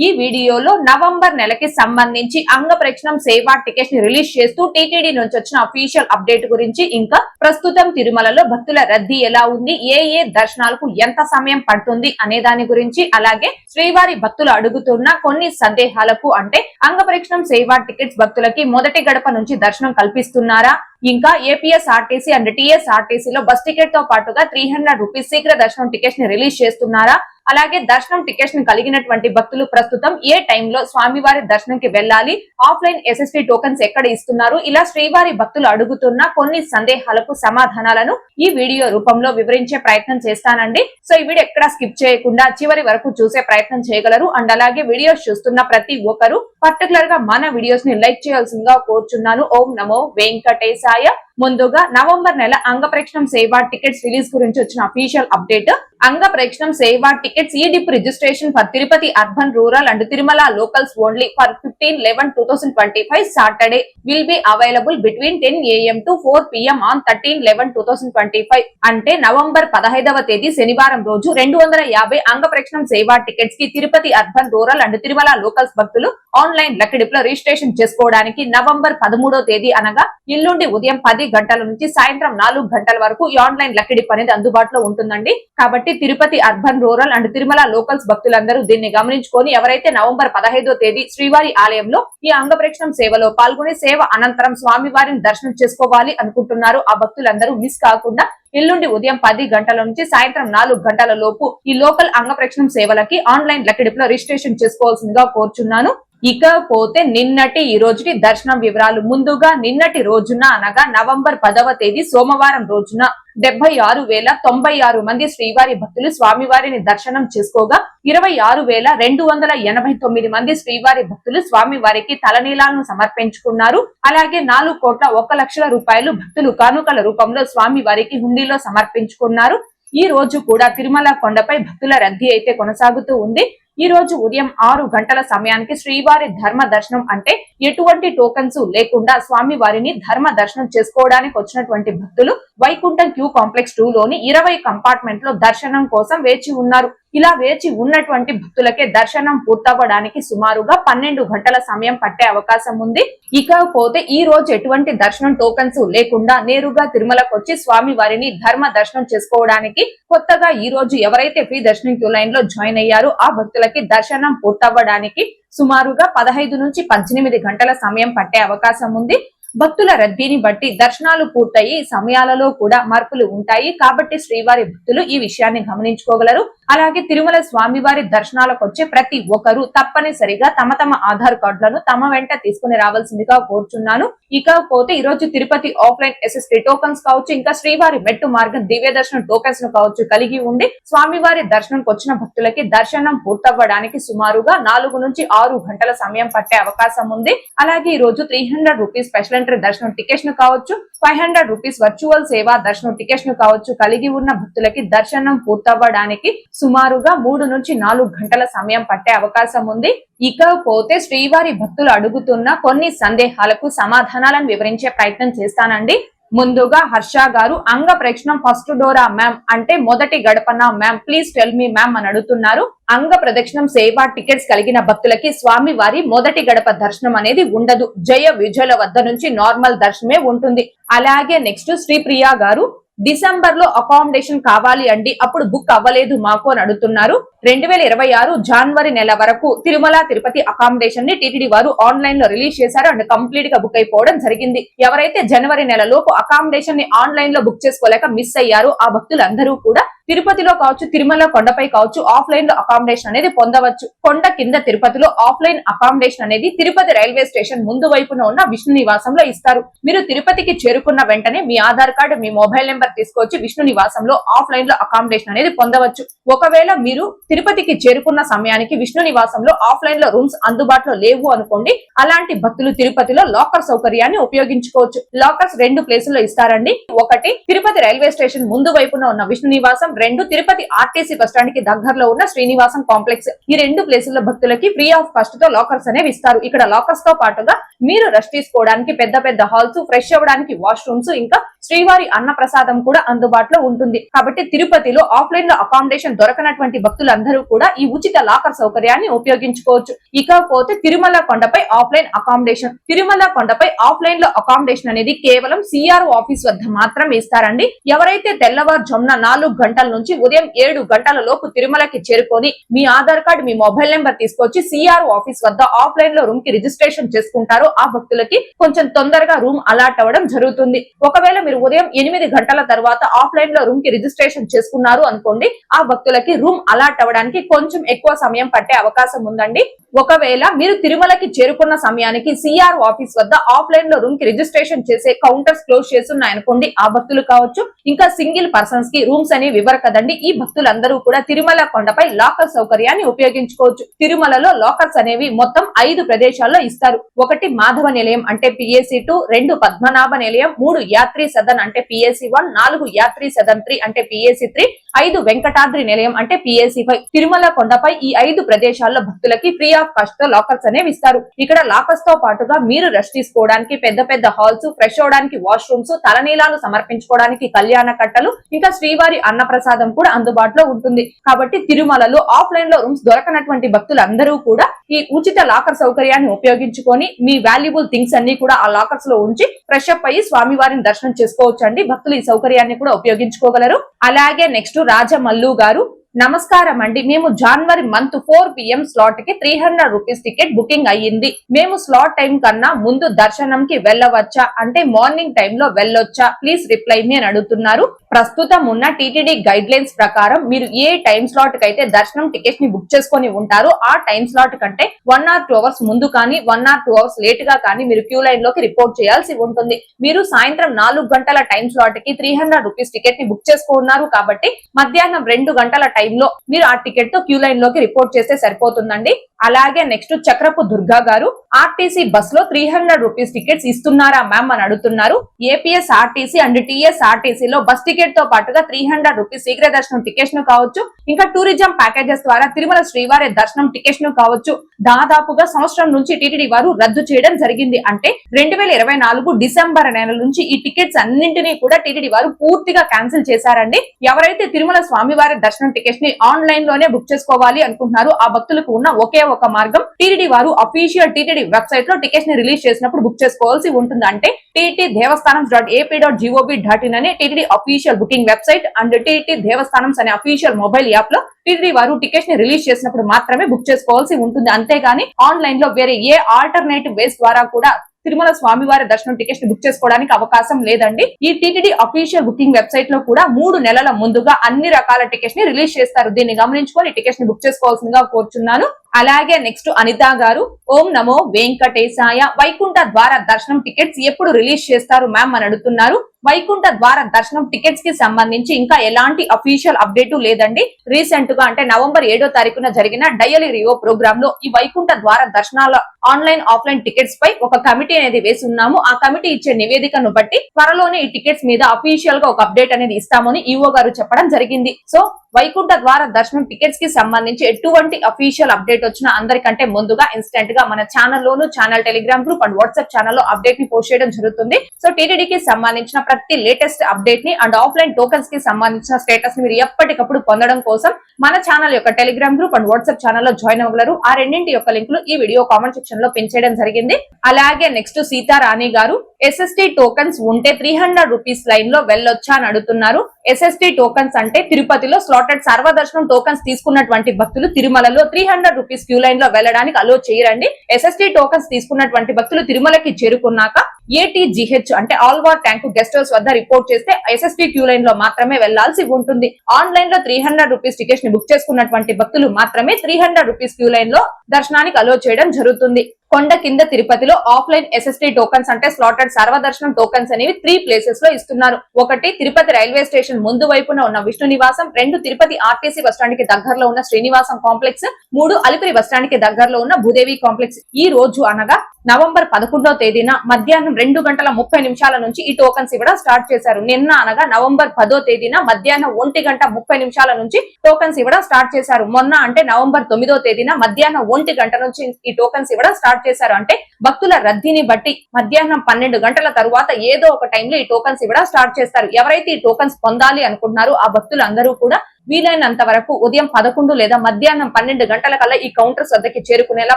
ఈ వీడియోలో నవంబర్ నెలకి సంబంధించి అంగ ప్రక్షణం సేవా టికెట్ని రిలీజ్ చేస్తూ టీటీడీ నుంచి వచ్చిన అఫీషియల్ అప్డేట్ గురించి ఇంకా ప్రస్తుతం తిరుమలలో భక్తుల రద్దీ ఎలా ఉంది ఏ ఏ దర్శనాలకు ఎంత సమయం పడుతుంది అనే దాని గురించి అలాగే శ్రీవారి భక్తులు అడుగుతున్న కొన్ని సందేహాలకు అంటే అంగ ప్రక్షణం సేవా టికెట్స్ భక్తులకి మొదటి గడప నుంచి దర్శనం కల్పిస్తున్నారా? ఇంకా ఏపీఎస్ ఆర్టీసీ అండ్ టీఎస్ఆర్టీసీ లో బస్ టికెట్తో పాటుగా త్రీ హండ్రెడ్ రూపీస్ శీఘ్ర దర్శనం టికెట్స్ని రిలీజ్ చేస్తున్నారా? అలాగే దర్శనం టికెట్స్ కలిగినటువంటి భక్తులు ప్రస్తుతం ఏ టైంలో స్వామివారి దర్శనంకి వెళ్ళాలి? ఆఫ్లైన్ ఎస్ఎస్టీ టోకన్స్ ఎక్కడ ఇస్తున్నారు? ఇలా శ్రీవారి భక్తులు అడుగుతున్న కొన్ని సందేహాలకు సమాధానాలను ఈ వీడియో రూపంలో వివరించే ప్రయత్నం చేస్తానండి. సో ఈ వీడియో ఎక్కడ స్కిప్ చేయకుండా చివరి వరకు చూసే ప్రయత్నం చేయగలరు. అండ్ అలాగే వీడియోస్ చూస్తున్న ప్రతి ఒక్కరు పర్టికులర్గా మన వీడియోస్ని లైక్ చేయాల్సిందిగా కోరుచున్నాను. ఓం నమో వెంకటేశాయ. ముందుగా నవంబర్ నెల అంగప్రేక్షణం సేవా టికెట్స్ రిలీజ్ గురించి వచ్చిన అఫీషియల్ అప్డేట్ అంగప్రేక్షణం సేవా tickets e dip registration for Tirupati urban rural and Tirumala locals only for fifteen eleven two thousand twenty five Saturday will be available between ten AM to four PM on thirteen eleven two thousand twenty five అంటే November పదహైదవ తేదీ శనివారం రోజు రెండు వందల యాభై అంగప్రేక్షణం సేవా టికెట్స్కి Tirupati urban rural and Tirumala locals భక్తులు ఆన్ ఆన్లైన్ లెక్కడిపులో రిజిస్ట్రేషన్ చేసుకోవడానికి నవంబర్ పదమూడో తేదీ అనగా ఇల్లుండి ఉదయం పది గంటల నుంచి సాయంత్రం నాలుగు గంటల వరకు ఈ ఆన్లైన్ లక్కడిప్ అనేది అందుబాటులో ఉంటుందండి. కాబట్టి Tirupati urban rural and Tirumala locals భక్తులందరూ దీన్ని గమనించుకొని ఎవరైతే నవంబర్ పదహైదో తేదీ శ్రీవారి ఆలయంలో ఈ అంగప్రేక్షణం సేవలో పాల్గొని సేవ అనంతరం స్వామివారిని దర్శనం చేసుకోవాలి అనుకుంటున్నారు. ఆ భక్తులందరూ మిస్ కాకుండా ఇల్లుండి ఉదయం పది గంటల నుంచి సాయంత్రం నాలుగు గంటల లోపు ఈ లోకల్ అంగప్రక్షణం సేవలకి ఆన్లైన్ లెక్కడిపులో రిజిస్ట్రేషన్ చేసుకోవాల్సిందిగా కోరుచున్నాను. ఇకపోతే నిన్నటి ఈ రోజుటి దర్శనం వివరాలు ముందుగా నిన్నటి రోజున అనగా నవంబర్ పదవ తేదీ సోమవారం రోజున డెబ్బై ఆరు వేల తొంభై ఆరు మంది శ్రీవారి భక్తులు స్వామివారిని దర్శనం చేసుకోగా ఇరవై ఆరు వేల రెండు వందల ఎనభై తొమ్మిది మంది శ్రీవారి భక్తులు స్వామివారికి తలనీలాలను సమర్పించుకున్నారు. అలాగే నాలుగు కోట్ల ఒక లక్షల రూపాయలు భక్తులు కానుకల రూపంలో స్వామివారికి హుండీలో సమర్పించుకున్నారు. ఈ రోజు కూడా తిరుమల కొండపై భక్తుల రద్దీ అయితే కొనసాగుతూ ఉంది. ఈ రోజు ఉదయం ఆరు గంటల సమయానికి శ్రీవారి ధర్మ దర్శనం అంటే ఎటువంటి టోకన్స్ లేకుండా స్వామి వారిని ధర్మ దర్శనం చేసుకోవడానికి వచ్చినటువంటి భక్తులు వైకుంఠం క్యూ కాంప్లెక్స్ టూ లోని ఇరవై కంపార్ట్మెంట్లో దర్శనం కోసం వేచి ఉన్నారు. ఇలా వేచి ఉన్నటువంటి భక్తులకే దర్శనం పూర్తవ్వడానికి సుమారుగా పన్నెండు గంటల సమయం పట్టే అవకాశం ఉంది. ఇకపోతే ఈ రోజు ఎటువంటి దర్శనం టోకన్స్ లేకుండా నేరుగా తిరుమలకు వచ్చి స్వామి వారిని ధర్మ దర్శనం చేసుకోవడానికి కొత్తగా ఈ రోజు ఎవరైతే ఫ్రీ దర్శనం క్యూ లైన్లో జాయిన్ అయ్యారో ఆ భక్తులకి దర్శనం పూర్తవ్వడానికి సుమారుగా పదహైదు నుంచి పద్దెనిమిది గంటల సమయం పట్టే అవకాశం ఉంది. భక్తుల రద్దీని బట్టి దర్శనాలు పూర్తయి సమయాలలో కూడా మార్పులు ఉంటాయి. కాబట్టి శ్రీవారి భక్తులు ఈ విషయాన్ని గమనించుకోగలరు. అలాగే తిరుమల స్వామివారి దర్శనాలకు వచ్చే ప్రతి ఒక్కరూ తప్పనిసరిగా తమ తమ ఆధార్ కార్డులను తమ వెంట తీసుకుని రావాల్సిందిగా కోరుచున్నాను. ఇకపోతే ఈ రోజు తిరుపతి ఆఫ్లైన్ ఎస్ఎస్టీ టోకన్స్ కావచ్చు ఇంకా శ్రీవారి మెట్టు మార్గం దివ్య దర్శనం టోకన్స్ను కావచ్చు కలిగి ఉండి స్వామివారి దర్శనంకి వచ్చిన భక్తులకి దర్శనం పూర్తవ్వడానికి సుమారుగా నాలుగు నుంచి ఆరు గంటల సమయం పట్టే అవకాశం ఉంది. అలాగే ఈ రోజు three hundred rupees special entry దర్శనం టికెట్స్ను కావచ్చు ఫైవ్ హండ్రెడ్ రూపీస్ వర్చువల్ సేవా దర్శనం టికెట్స్ను కావచ్చు కలిగి ఉన్న భక్తులకి దర్శనం పూర్తవ్వడానికి సుమారుగా మూడు నుంచి నాలుగు గంటల సమయం పట్టే అవకాశం ఉంది. ఇకపోతే శ్రీవారి భక్తులు అడుగుతున్న కొన్ని సందేహాలకు సమాధానాలను వివరించే ప్రయత్నం చేస్తానండి. ముందుగా హర్ష గారు అంగ ప్రదక్షిణం ఫస్ట్ డోరా మ్యామ్ అంటే మొదటి గడపన ma'am please tell me ma'am అని అడుగుతున్నారు. అంగ ప్రదక్షిణం సేవా టికెట్స్ కలిగిన భక్తులకి స్వామి వారి మొదటి గడప దర్శనం అనేది ఉండదు. జయ విజయుల వద్ద నుంచి నార్మల్ దర్శనమే ఉంటుంది. అలాగే నెక్స్ట్ శ్రీప్రియ గారు డిసెంబర్లో అకామిడేషన్ కావాలి అండి. అప్పుడు బుక్ అవ్వలేదు మాకు అని అడుగుతున్నారు. రెండు వేల ఇరవై ఆరు జనవరి నెల వరకు తిరుమల తిరుపతి అకామిడేషన్ని టీటీడీ వారు ఆన్లైన్లో రిలీజ్ చేశారు అండ్ కంప్లీట్గా బుక్ అయిపోవడం జరిగింది. ఎవరైతే జనవరి నెల లోపు అకామిడేషన్ని ఆన్లైన్లో బుక్ చేసుకోలేక మిస్ అయ్యారు ఆ భక్తులందరూ కూడా తిరుపతిలో కావచ్చు తిరుమల కొండపై కావచ్చు ఆఫ్లైన్లో అకామిడేషన్ అనేది పొందవచ్చు. కొండ కింద తిరుపతిలో ఆఫ్లైన్ అకామిడేషన్ అనేది తిరుపతి రైల్వే స్టేషన్ ముందు వైపున ఉన్న విష్ణు నివాసంలో ఇస్తారు. మీరు తిరుపతికి చేరుకున్న వెంటనే మీ ఆధార్ కార్డు మీ మొబైల్ నెంబర్ తీసుకొచ్చి విష్ణు నివాసంలో ఆఫ్లైన్లో అకామిడేషన్ అనేది పొందవచ్చు. ఒకవేళ మీరు తిరుపతికి చేరుకున్న సమయానికి విష్ణు నివాసంలో ఆఫ్లైన్లో రూమ్స్ అందుబాటులో లేవు అనుకోండి అలాంటి భక్తులు తిరుపతిలో లాకర్ సౌకర్యాన్ని ఉపయోగించుకోవచ్చు. లాకర్స్ రెండు ప్లేసుల్లో ఇస్తారండి. ఒకటి తిరుపతి రైల్వే స్టేషన్ ముందు వైపున ఉన్న విష్ణు నివాసం రెండు తిరుపతి ఆర్టీసీ బస్ స్టాండ్కి దగ్గరలో ఉన్న శ్రీనివాసం కాంప్లెక్స్. ఈ రెండు ప్లేసుల్లో భక్తులకి ఫ్రీ ఆఫ్ కాస్ట్తో లాకర్స్ అనేవి ఇస్తారు. ఇక్కడ లాకర్స్తో పాటుగా మీరు రెస్ట్ తీసుకోవడానికి పెద్ద పెద్ద హాల్స్ ఫ్రెష్ అవ్వడానికి వాష్రూమ్స్ ఇంకా శ్రీవారి అన్న ప్రసాదం కూడా అందుబాటులో ఉంటుంది. కాబట్టి తిరుపతిలో ఆఫ్లైన్లో అకామిడేషన్ దొరకనటువంటి భక్తులందరూ కూడా ఈ ఉచిత లాకర్ సౌకర్యాన్ని ఉపయోగించుకోవచ్చు. ఇకపోతే తిరుమల కొండపై ఆఫ్లైన్ అకామిడేషన్ తిరుమల కొండపై ఆఫ్లైన్లో అకామిడేషన్ అనేది కేవలం సిఆర్ఓ ఆఫీస్ వద్ద మాత్రమే ఇస్తారండి. ఎవరైతే తెల్లవారుజామున నాలుగు గంటల నుంచి ఉదయం ఏడు గంటల లోపు తిరుమలకి చేరుకొని మీ ఆధార్ కార్డు మీ మొబైల్ నెంబర్ తీసుకొచ్చి సిఆర్ ఆఫీస్ వద్ద ఆఫ్లైన్లో రూమ్కి రిజిస్ట్రేషన్ చేసుకుంటారు. ఆ భక్తులకి కొంచెం తొందరగా రూమ్ అలాట్ అవ్వడం జరుగుతుంది. ఒకవేళ మీరు ఉదయం ఎనిమిది గంటల తర్వాత ఆఫ్లైన్లో రూమ్కి రిజిస్ట్రేషన్ చేసుకున్నారు అనుకోండి ఆ భక్తులకి రూమ్ అలాట్ అవ్వడానికి కొంచెం ఎక్కువ సమయం పట్టే అవకాశం ఉందండి. ఒకవేళ మీరు తిరుమలకి చేరుకున్న సమయానికి సిఆర్ ఆఫీస్ వద్ద ఆఫ్లైన్లో రూమ్కి రిజిస్ట్రేషన్ చేసే కౌంటర్స్ క్లోజ్ చేస్తున్నాయనుకోండి ఆ భక్తులు కావచ్చు ఇంకా సింగిల్ పర్సన్స్కి రూమ్స్ అనే ఇవ్వరు కదండి. ఈ భక్తులందరూ కూడా తిరుమల కొండపై లాకర్ సౌకర్యాన్ని ఉపయోగించుకోవచ్చు. తిరుమలలో లాకర్స్ అనేవి మొత్తం ఐదు ప్రదేశాల్లో ఇస్తారు. ఒకటి మాధవ నిలయం అంటే పిఎస్సి టూ రెండు పద్మనాభ నిలయం మూడు యాత్రి సదన్ అంటే పిఎస్సి వన్ నాలుగు యాత్రి సదన్ త్రీ అంటే పిఎస్సి త్రీ ఐదు వెంకటాద్రి నిలయం అంటే పిఎస్సి ఫైవ్ తిరుమల కొండపై ఈ ఐదు ప్రదేశాల్లో భక్తులకి ఫ్రీ ఆఫ్ కాస్ట్తో లాకర్స్ అనేవి ఇస్తారు. ఇక్కడ లాకర్స్తో పాటుగా మీరు రెస్ట్ తీసుకోవడానికి పెద్ద పెద్ద హాల్స్ ఫ్రెష్ అవడానికి వాష్రూమ్స్ తలనీలాలు సమర్పించుకోవడానికి కళ్యాణ కట్టలు ఇంకా శ్రీవారి అన్నప్రసాదం కూడా అందుబాటులో ఉంటుంది. కాబట్టి తిరుమలలో ఆఫ్లైన్లో రూమ్స్ దొరకనటువంటి భక్తులందరూ కూడా ఈ ఉచిత లాకర్ సౌకర్యాన్ని ఉపయోగించుకొని మీ వాల్యుబుల్ థింగ్స్ అన్ని కూడా ఆ లాకర్స్లో ఉంచి ఫ్రెష్ అప్ అయ్యి స్వామివారిని దర్శనం చేసుకోవచ్చు అండి భక్తులు ఈ సౌకర్యాన్ని కూడా ఉపయోగించుకోగలరు. అలాగే నెక్స్ట్ రాజమల్లు గారు నమస్కారం అండి మేము జనవరి month four PM స్లాట్కి three hundred rupees ticket booking అయ్యింది. మేము స్లాట్ టైం కన్నా ముందు దర్శనంకి వెళ్ళవచ్చా? అంటే మార్నింగ్ టైం లో వెళ్ళొచ్చా? ప్లీజ్ రిప్లై మీ అని అడుగుతున్నారు. ప్రస్తుతం ఉన్న టీటీడీ గైడ్ లైన్స్ ప్రకారం మీరు ఏ టైం స్లాట్కి అయితే దర్శనం టికెట్ని బుక్ చేసుకొని ఉంటారో ఆ టైం స్లాట్ కంటే వన్ ఆర్ టూ అవర్స్ ముందు కానీ వన్ ఆర్ టూ అవర్స్ లేట్గా కానీ మీరు క్యూ లైన్లోకి రిపోర్ట్ చేయాల్సి ఉంటుంది. మీరు సాయంత్రం నాలుగు గంటల టైం స్లాట్కి త్రీ హండ్రెడ్ రూపీస్ టికెట్ని బుక్ చేసుకున్నారు కాబట్టి మధ్యాహ్నం రెండు గంటల టైంలో మీరు ఆ టికెట్తో క్యూ లైన్లోకి రిపోర్ట్ చేస్తే సరిపోతుందండి. అలాగే నెక్స్ట్ చక్రపు దుర్గా గారు ఆర్టీసీ బస్లో త్రీ హండ్రెడ్ రూపీస్ టికెట్స్ ఇస్తున్నారా మ్యామ్ అని అడుగుతున్నారు. APS RTC and TS RTC లో బస్ టికెట్తో పాటుగా త్రీ హండ్రెడ్ రూపీస్ శీఘ్ర దర్శనం టికెట్స్ను కావచ్చు. ఇంకా టూరిజం ప్యాకేజెస్ ద్వారా తిరుమల శ్రీవారి దర్శనం టికెట్స్ను కావచ్చు. దాదాపుగా సంవత్సరం నుంచి టీటీడీ వారు రద్దు చేయడం జరిగింది. అంటే రెండు వేల ఇరవై నాలుగు డిసెంబర్ నెల నుంచి ఈ టికెట్స్ అన్నింటినీ కూడా టీటీడీ వారు పూర్తిగా క్యాన్సిల్ చేశారండి. ఎవరైతే తిరుమల స్వామివారి దర్శనం టికెట్స్ని ఆన్లైన్లోనే బుక్ చేసుకోవాలి అనుకుంటున్నారు. ఆ భక్తులకు ఉన్న ఒకే ఒక మార్గం టీటీడీ వారు అఫీషియల్ టీటీడీ వెబ్సైట్లో టికెట్స్ని రిలీజ్ చేసినప్పుడు బుక్ చేసుకోవాల్సి ఉంటుంది. అంటే TT Devasthanam dot AP dot GOB dot in అనే TTD official booking website and TT Devasthanam అనే అఫీషియల్ మొబైల్ యాప్లో టీటీడీ వారు టికెట్స్ని రిలీజ్ చేసినప్పుడు మాత్రమే బుక్ చేసుకోవాల్సి ఉంటుంది. అంతేగాని ఆన్లైన్లో వేరే ఏ ఆల్టర్నేటివ్ వేస్ ద్వారా కూడా తిరుమల స్వామివారి దర్శనం టికెట్స్ని బుక్ చేసుకోవడానికి అవకాశం లేదండి. ఈ టీటీడీ అఫీషియల్ బుకింగ్ వెబ్సైట్లో కూడా మూడు నెలల ముందుగా అన్ని రకాల టికెట్స్ని రిలీజ్ చేస్తారు. దీన్ని గమనించుకొని టికెట్స్ని బుక్ చేసుకోవాల్సిందిగా కోరుచున్నాను. అలాగే నెక్స్ట్ అనిత గారు ఓం నమో వెంకటేశాయ వైకుంఠ ద్వార దర్శనం టికెట్స్ ఎప్పుడు రిలీజ్ చేస్తారు మ్యామ్ అని అడుగుతున్నారు. వైకుంఠ ద్వార దర్శనం టికెట్స్కి సంబంధించి ఇంకా ఎలాంటి అఫీషియల్ అప్డేట్ లేదండి. రీసెంట్గా అంటే నవంబర్ ఏడో తారీఖున జరిగిన డయలీ రివో ప్రోగ్రామ్లో ఈ వైకుంఠ ద్వార దర్శనాల ఆన్లైన్ ఆఫ్లైన్ టికెట్స్ పై ఒక కమిటీ అనేది వేసి ఉన్నాము. ఆ కమిటీ ఇచ్చే నివేదికను బట్టి త్వరలోనే ఈ టికెట్స్ మీద అఫీషియల్గా ఒక అప్డేట్ అనేది ఇస్తామని ఈఓ గారు చెప్పడం జరిగింది. సో వైకుంఠ ద్వార దర్శనం టికెట్స్కి సంబంధించి ఎటువంటి అఫీషియల్ అప్డేట్ వచ్చిన అందరికంటే ముందుగా ఇన్స్టెంట్గా మన channel loan channel Telegram group and WhatsApp ఛానల్లో అప్డేట్ని పోస్ట్ చేయడం జరుగుతుంది. సో టీటీడీకి సంబంధించిన ప్రతి లేటెస్ట్ అప్డేట్ని అండ్ ఆఫ్లైన్ టోకన్స్కి సంబంధించిన స్టేటస్ని మీరు ఎప్పటికప్పుడు పొందడం కోసం మన ఛానల్ యొక్క టెలిగ్రామ్ గ్రూప్ అండ్ వాట్సాప్ ఛానల్లో జాయిన్ అవ్వగలరు. ఆ రెండింటి యొక్క లింకులు ఈ వీడియో కామెంట్ సెక్షన్లో పిన్ చేయడం జరిగింది. అలాగే next Sitarani garu SST tokens ఉంటే త్రీ హండ్రెడ్ రూపీస్ లైన్లో వెళ్ళొచ్చా అని అడుగుతున్నారు. ఎస్ఎస్టీ టోకన్స్ అంటే తిరుపతిలో స్లాటెడ్ సర్వదర్శనం టోకన్స్ తీసుకున్నటువంటి భక్తులు తిరుమలలో త్రీ హండ్రెడ్ రూపీస్ క్యూ లైన్లో వెళ్ళడానికి అలో చేయరండి. ఎస్ఎస్టీ టోకన్స్ తీసుకున్నటువంటి భక్తులు తిరుమలకి చేరుకున్నాక ఏటీజీహెచ్ అంటే ఆల్వార్ ట్యాంక్ గెస్ట్ హౌస్ వద్ద రిపోర్ట్ చేస్తే ఎస్ఎస్టీ క్యూ లైన్లో మాత్రమే వెళ్ళాల్సి ఉంటుంది. ఆన్లైన్లో త్రీ హండ్రెడ్ రూపీస్ టికెట్స్ని బుక్ చేసుకున్నటువంటి భక్తులు మాత్రమే త్రీ హండ్రెడ్ రూపీస్ క్యూ లైన్లో దర్శనానికి అలో చేయడం జరుగుతుంది. కొండ కింద తిరుపతిలో ఆఫ్లైన్ ఎస్ఎస్టీ టోకన్స్ అంటే స్లాటెడ్ సర్వదర్శనం టోకన్స్ అనేవి త్రీ ప్లేసెస్లో ఇస్తున్నారు. ఒకటి తిరుపతి రైల్వే స్టేషన్ ముందు వైపున ఉన్న విష్ణు నివాసం రెండు తిరుపతి ఆర్టీసీ బస్టాండ్కి దగ్గరలో ఉన్న శ్రీనివాసం కాంప్లెక్స్ మూడు అలిపిరి బస్టాండ్కి దగ్గరలో ఉన్న భూదేవి కాంప్లెక్స్. ఈ రోజు అనగా నవంబర్ పదకొండవ తేదీన మధ్యాహ్నం రెండు గంటల ముప్పై నిమిషాల నుంచి ఈ టోకన్స్ ఇవ్వడం స్టార్ట్ చేశారు. నిన్న అనగా నవంబర్ పదో తేదీన మధ్యాహ్నం ఒంటి గంట ముప్పై నిమిషాల నుంచి టోకన్స్ ఇవ్వడం స్టార్ట్ చేశారు. మొన్న అంటే నవంబర్ తొమ్మిదో తేదీన మధ్యాహ్నం ఒంటి గంట నుంచి ఈ టోకన్స్ ఇవ్వడం స్టార్ట్ చేశారు. అంటే భక్తుల రద్దీని బట్టి మధ్యాహ్నం పన్నెండు గంటల తరువాత ఏదో ఒక టైంలో ఈ టోకన్స్ ఇవ్వడం స్టార్ట్ చేస్తారు. ఎవరైతే ఈ టోకన్స్ పొందాలి అనుకుంటున్నారో ఆ భక్తులు అందరూ కూడా వీలైనంత వరకు ఉదయం పదకొండు లేదా మధ్యాహ్నం పన్నెండు గంటల కల్లా ఈ కౌంటర్స్ వద్దకి చేరుకునేలా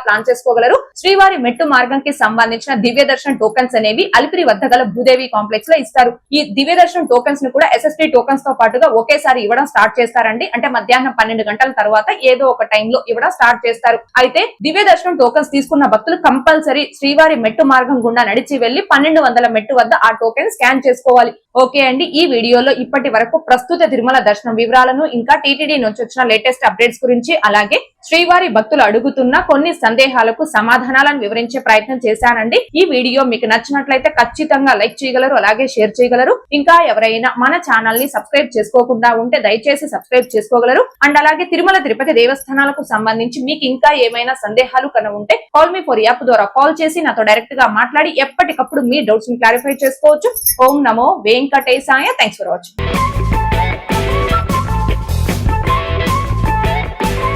ప్లాన్ చేసుకోగలరు. శ్రీవారి మెట్టు మార్గంకి సంబంధించిన దివ్య దర్శన్ టోకన్స్ అనేవి అలిపిరి వద్ద గల భూదేవి కాంప్లెక్స్లో ఇస్తారు. ఈ దివ్య దర్శనం టోకన్స్ను కూడా ఎస్ఎస్టీ టోకన్స్తో పాటుగా ఒకేసారి ఇవ్వడం స్టార్ట్ చేస్తారండి. అంటే మధ్యాహ్నం పన్నెండు గంటల తర్వాత ఏదో ఒక టైంలో ఇవ్వడం స్టార్ట్ చేస్తారు. అయితే దివ్య దర్శనం టోకన్స్ తీసుకున్న భక్తులు కంపల్సరీ శ్రీవారి మెట్టు మార్గం గుండా నడిచి వెళ్ళి పన్నెండు వందల మెట్టు వద్ద ఆ టోకెన్ స్కాన్ చేసుకోవాలి. ఓకే అండి. ఈ వీడియోలో ఇప్పటి వరకు ప్రస్తుత తిరుమల దర్శనం వివరాలను ఇంకా టీటీడీ నుంచి వచ్చిన లేటెస్ట్ అప్డేట్స్ గురించి అలాగే శ్రీవారి భక్తులు అడుగుతున్న కొన్ని సందేహాలకు సమాధానాలను వివరించే ప్రయత్నం చేశానండి. ఈ వీడియో మీకు నచ్చినట్లయితే ఖచ్చితంగా లైక్ చేయగలరు అలాగే షేర్ చేయగలరు. ఇంకా ఎవరైనా మన ఛానల్ని సబ్స్క్రైబ్ చేసుకోకుండా ఉంటే దయచేసి సబ్స్క్రైబ్ చేసుకోగలరు. అండ్ అలాగే తిరుమల తిరుపతి దేవస్థానాలకు సంబంధించి మీకు ఇంకా ఏమైనా సందేహాలు కన ఉంటే కాల్ మీ ఫోర్ యాప్ ద్వారా కాల్ చేసి నాతో డైరెక్ట్గా మాట్లాడి ఎప్పటికప్పుడు మీ డౌట్స్ని క్లారిఫై చేసుకోవచ్చు. ఓం నమో వెంకటేశాయ. Thanks for watching